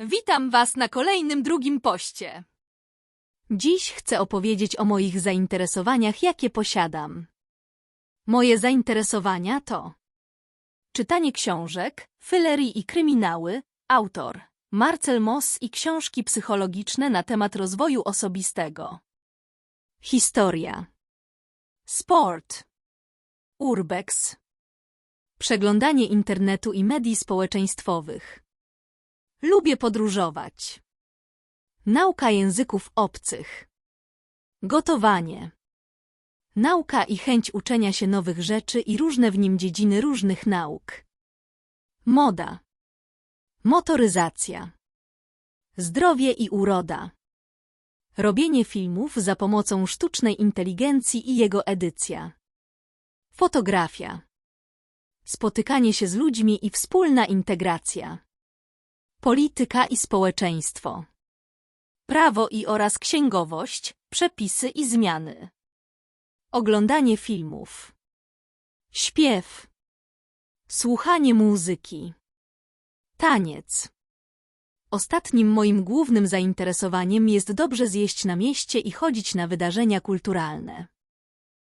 Witam Was na kolejnym drugim poście. Dziś chcę opowiedzieć o moich zainteresowaniach, jakie posiadam. Moje zainteresowania to czytanie książek, fylerii i kryminały, autor Marcel Moss i książki psychologiczne na temat rozwoju osobistego. Historia. Sport. Urbex. Przeglądanie internetu i medii społeczeństwowych. Lubię podróżować. Nauka języków obcych. Gotowanie. Nauka i chęć uczenia się nowych rzeczy i różne w nim dziedziny różnych nauk. Moda. Motoryzacja. Zdrowie i uroda. Robienie filmów za pomocą sztucznej inteligencji i jego edycja. Fotografia. Spotykanie się z ludźmi i wspólna integracja. Polityka i społeczeństwo. Prawo i oraz księgowość, przepisy i zmiany. Oglądanie filmów. Śpiew. Słuchanie muzyki. Taniec. Ostatnim moim głównym zainteresowaniem jest dobrze zjeść na mieście i chodzić na wydarzenia kulturalne.